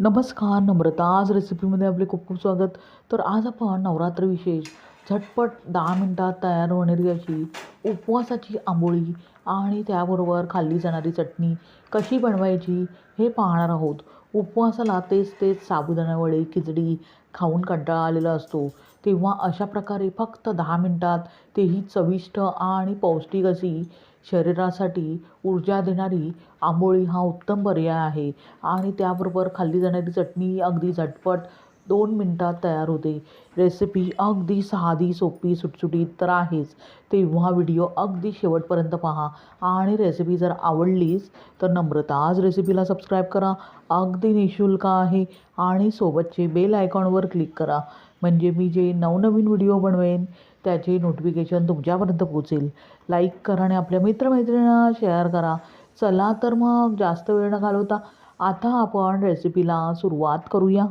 नमस्कार नम्रता. आज रेसिपीमध्ये आपले खूप खूप स्वागत. तर आज आपण नवरात्र विशेष झटपट दहा मिनटात तयार होणारी अशी उपवासाची आंबोळी आणि त्याबरोबर खाल्ली जाणारी चटणी कशी बनवायची हे पाहणार आहोत. उपवासाला तेच तेच साबुदाणा खिचडी खाऊन कंटाळा आलेला असतो. तेव्हा अशा प्रकारे फक्त दहा मिनटात तेही चविष्ट आणि पौष्टिक अशी शरीरासाठी ऊर्जा देणारी आंबोळी हा उत्तम पर्याय आहे. आणि त्याबरोबर खाल्ली जाणारी चटणी अगदी झटपट दोन मिनटात तयार होते. रेसिपी अगदी साधी सोपी सुटसुटीत तर आहेच. तेव्हा व्हिडिओ अगदी शेवटपर्यंत पहा. आणि रेसिपी जर आवडलीच तर नम्रता आज रेसिपीला सबस्क्राईब करा. अगदी निशुल्क आहे. आणि सोबतचे बेल आयकॉनवर क्लिक करा. म्हणजे मी जे नवनवीन व्हिडिओ बनवेन त्याची नोटिफिकेशन तुमच्यापर्यंत पोचेल लाईक करा आणि आपल्या मित्रमैत्रिणींना शेअर करा. चला तर मग जास्त वेळ न घालवता आता आपण रेसिपीला सुरुवात करूया.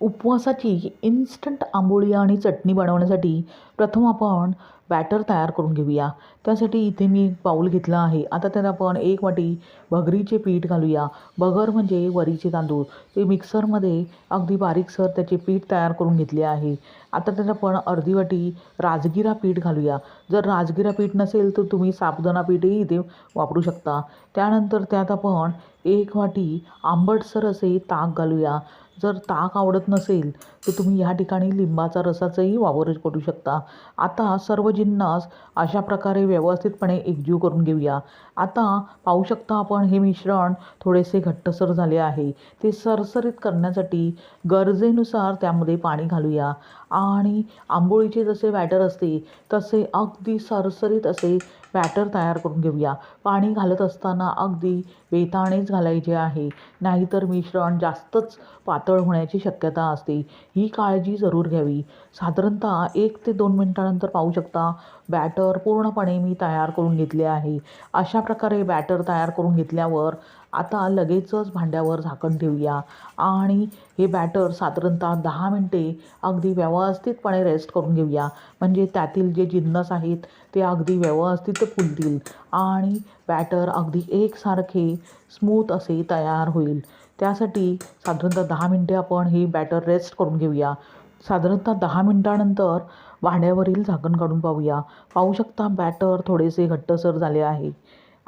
उपवासाची इन्स्टंट आंबोळी आणि चटणी बनवण्यासाठी प्रथम आपण बॅटर तयार करून घेऊया. त्यासाठी इथे मी एक पाऊल घेतला आहे. आता त्यात आपण एक वाटी भगरीचे पीठ घालूया. भगर म्हणजे वरीचे तांदूळ. ते मिक्सरमध्ये अगदी बारीकसर त्याचे पीठ तयार करून घेतले आहे. आता त्यात आपण अर्धी वाटी राजगिरा पीठ घालूया. जर राजगिरा पीठ नसेल तर तुम्ही साबुदाणा पीठही इथे वापरू शकता. त्यानंतर त्यात आपण एक वाटी आंबटसर असे ताक घालूया. जर ताक आवडत नसेल तर तुम्ही या ठिकाणी लिंबाचा रसाचाही वापर करू शकता. आता सर्व जिन्नास अशा प्रकारे व्यवस्थितपणे एकजीव करून घेऊया. आता पाहू शकता आपण हे मिश्रण थोडेसे घट्टसर झाले आहे. ते सरसरीत करण्यासाठी गरजेनुसार त्यामध्ये पाणी घालूया. आणि आंबोळीचे जसे बॅटर असते तसे अगदी सरसरीत असे बॅटर तयार करून घेऊया. पाणी घालत असताना अगदी बेताणेच घालायचे आहे. नाहीतर मिश्रण जास्तच पातळ होण्याची शक्यता असते. ही काळजी जरूर घ्यावी. साधारणतः एक ते दोन मिनटानंतर पाहू शकता बॅटर पूर्णपणे मी तयार करून घेतले आहे. अशा प्रकारे बॅटर तयार करून घेतल्यावर आता लगेचच भांड्यावर झाकण ठेवूया. आणि हे बॅटर साधारणतः दहा मिनटे अगदी व्यवस्थितपणे रेस्ट करून घेऊया. म्हणजे त्यातील जे जिन्नस आहेत ते अगदी व्यवस्थित फुलतील. आणि बॅटर अगदी एकसारखे स्मूथ असे तयार होईल. त्यासाठी साधारणतः दहा मिनटे आपण हे बॅटर रेस्ट करून घेऊया. साधारणतः दहा मिनटानंतर भांड्यावरील झाकण काढून पाहूया. पाहू शकता बॅटर थोडेसे घट्टसर झाले आहे.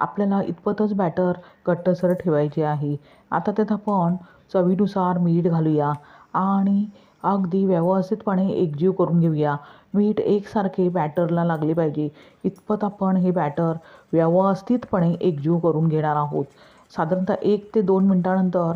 आपल्याला इतपतच बॅटर घट्टसर ठेवायचे आहे. आता त्यात आपण चवीनुसार मीठ घालूया आणि अगदी व्यवस्थितपणे एकजीव करून घेऊया. मीठ एकसारखे बॅटरला लागले पाहिजे. इतपत आपण हे बॅटर व्यवस्थितपणे एकजीव करून घेणार आहोत. साधारणतः एक ते दोन मिनटानंतर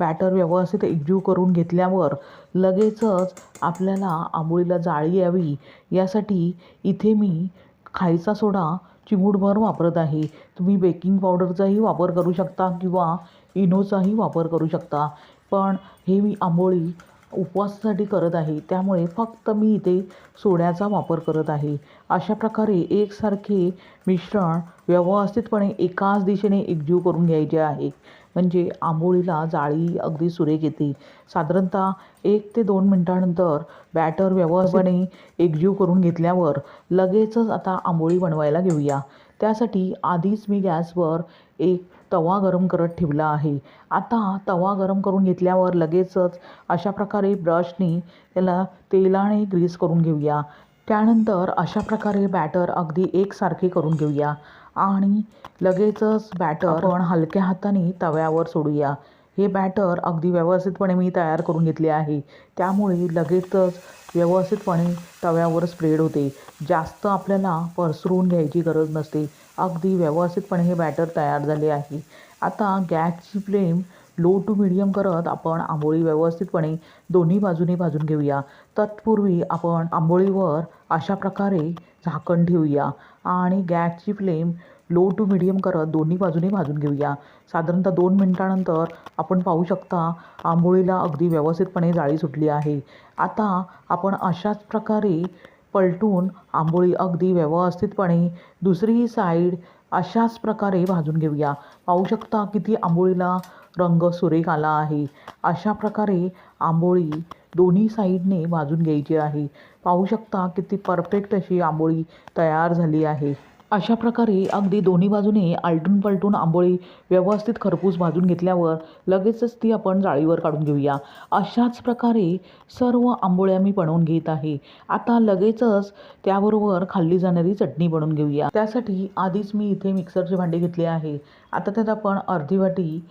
बॅटर व्यवस्थित एकजीव करून घेतल्यावर लगेचच आपल्याला आंबोळीला जाळी यावी. यासाठी इथे मी खायचा सोडा चिमूटभर वापरत आहे. तुम्ही बेकिंग पावडरचाही वापर करू शकता किंवा इनोचाही वापर करू शकता. पण हे मी आंबोळी उपवासासाठी करत आहे. त्यामुळे फक्त मी इथे सोड्याचा वापर करत आहे. अशा प्रकारे एकसारखे मिश्रण व्यवस्थितपणे एकाच दिशेने एकजीव करून घ्यायचे आहे. म्हणजे आंबोळीला जाळी अगदी सुरेख येते. साधारणतः एक ते दोन मिनटानंतर बॅटर व्यवस्थितपणे एकजीव करून घेतल्यावर लगेचच आता आंबोळी बनवायला घेऊया. त्यासाठी आधीच मी गॅसवर एक तवा गरम करत ठेवला आहे. आता तवा गरम करून घेतल्यावर लगेचच अशा प्रकारे ब्रशने त्याला तेलाने ग्रीस करून घेऊया. त्यानंतर अशा प्रकारे बॅटर अगदी एकसारखे करून घेऊया. आणि लगेचच बॅटर आपण हलक्या हाताने तव्यावर सोडूया. हे बॅटर अगदी व्यवस्थितपणे मी तयार करून घेतले आहे. त्यामुळे लगेचच व्यवस्थितपणे तव्यावर स्प्रेड होते. जास्त आपल्याला पसरून घ्यायची गरज नसते. अगदी व्यवस्थितपणे हे बॅटर तयार झाले आहे. आता गॅसची फ्लेम लो टू मिडियम करत आपण आंबोळी व्यवस्थितपणे दोन्ही बाजूने भाजून घेऊया. तत्पूर्वी आपण आंबोळीवर अशा प्रकारे झाकण ठेवूया आणि गॅसची फ्लेम लो टू मिडियम करत दोन्ही बाजूने भाजून घेऊया. साधारणतः दोन मिनटानंतर आपण पाहू शकता आंबोळीला अगदी व्यवस्थितपणे जाळी सुटली आहे. आता आपण अशाच प्रकारे पलटून आंबोळी अगदी व्यवस्थितपणे दुसरी साईड अशाच प्रकारे भाजून घेऊया. पाहू शकता किती आंबोळीला रंग सुरेख आला आहे. अशा प्रकारे आंबोळी दोन्ही साईडने भाजून घ्यायची आहे. पाहू शकता किती परफेक्ट अशी आंबोळी तयार झाली आहे. अशा प्रकारे अगदी दोन्ही बाजूने आलटून पलटून आंबोळी व्यवस्थित खरपूस भाजून घेतल्यावर लगेचच ती आपण जाळीवर काढून घेऊया. अशाच प्रकारे सर्व आंबोळ्या मी बनवून घेत आहे. आता लगेचच त्याबरोबर खाल्ली जाणारी चटणी बनवून घेऊया. त्यासाठी आधीच मी इथे मिक्सरचे भांडे घेतले आहे. आता त्यात आपण अर्धी वाटी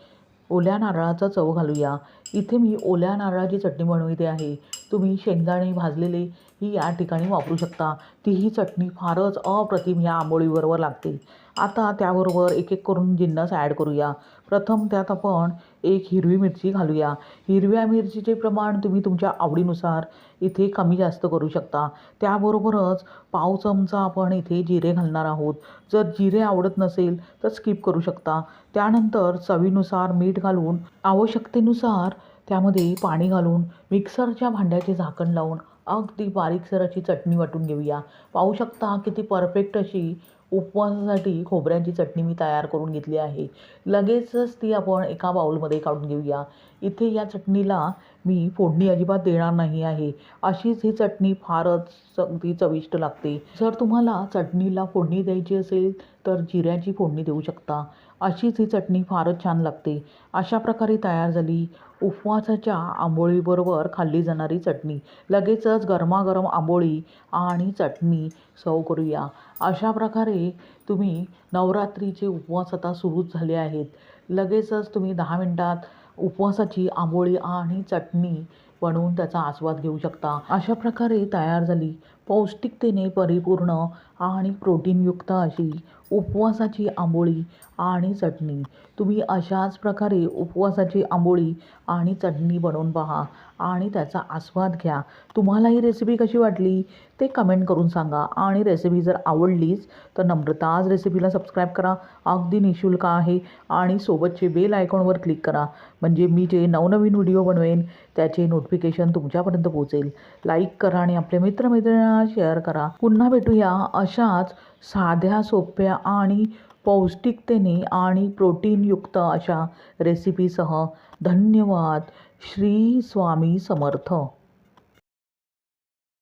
ओल्या नारळाचा चव घालूया. इथे मी ओल्या नारळाची चटणी बनवते आहे. तुम्ही शेंगदाणे भाजलेले ही या ठिकाणी वापरू शकता. ती ही चटणी फारच अप्रतिम ह्या आंबोळीबरोबर लागते. आता त्याबरोबर एक एक करून जिन्नस ॲड करूया. प्रथम त्यात आपण एक हिरवी मिरची घालूया. हिरव्या मिरचीचे प्रमाण तुम्ही तुमच्या आवडीनुसार इथे कमी जास्त करू शकता. त्याबरोबरच पाव चमचा आपण इथे जिरे घालणार आहोत. जर जिरे आवडत नसेल तर स्किप करू शकता. त्यानंतर चवीनुसार मीठ घालून आवश्यकतेनुसार त्यामध्ये पाणी घालून मिक्सरच्या भांड्याचे झाकण लावून अगदी बारीकसर अशी चटणी वाटून घेऊया. पाहू शकता किती परफेक्ट अशी उपवासासाठी खोबऱ्यांची चटणी मी तयार करून घेतली आहे. लगेचच ती आपण एका बाउलमध्ये काढून घेऊया. इथे या चटणीला मी फोडणी अजिबात देणार नाही आहे. अशीच ही चटणी फारच अगदी चविष्ट लागते. जर तुम्हाला चटणीला फोडणी द्यायची असेल तर जिऱ्याची फोडणी देऊ शकता. अशीच ही चटणी फारच छान लागते. अशा प्रकारे तयार झाली. उपवासाच्या आंबोळीबरोबर खाल्ली जाणारी चटणी. लगेचच गरमागरम आंबोळी आणि चटणी सव करूया. अशा प्रकारे तुम्ही नवरात्रीचे उपवास आता सुरूच झाले आहेत. लगेचच तुम्ही दहा मिनटात उपवासाची आंबोळी आणि चटणी बनवून त्याचा आस्वाद घेऊ शकता. अशा प्रकारे तयार झाली. पौष्टिकतेने परिपूर्ण आणि प्रोटीनयुक्त अशी उपवासाची आंबोळी आणि चटणी. तुम्ही अशाच प्रकारे उपवासाची आंबोळी आणि चटणी बनवून पहा आणि त्याचा आस्वाद घ्या. तुम्हाला ही रेसिपी कशी वाटली? ते कमेंट करून सांगा. आणि रेसिपी जर आवडलीच तर नम्रताज रेसिपीला सबस्क्राईब करा. अगदी निशुल्क आहे. आणि सोबतचे बेल आयकॉनवर क्लिक करा. म्हणजे मी जे नवनवीन व्हिडिओ बनवेन त्याचे नोटिफिकेशन तुमच्यापर्यंत पोहोचेल. लाईक करा आणि आपल्या मित्रांना शेअर करा. पुन्हा भेटूया अशाच साध्या सोप्या आणि पौष्टिकतेने आणि प्रोटीनयुक्त अशा रेसिपीसह धन्यवाद. श्री स्वामी समर्थ.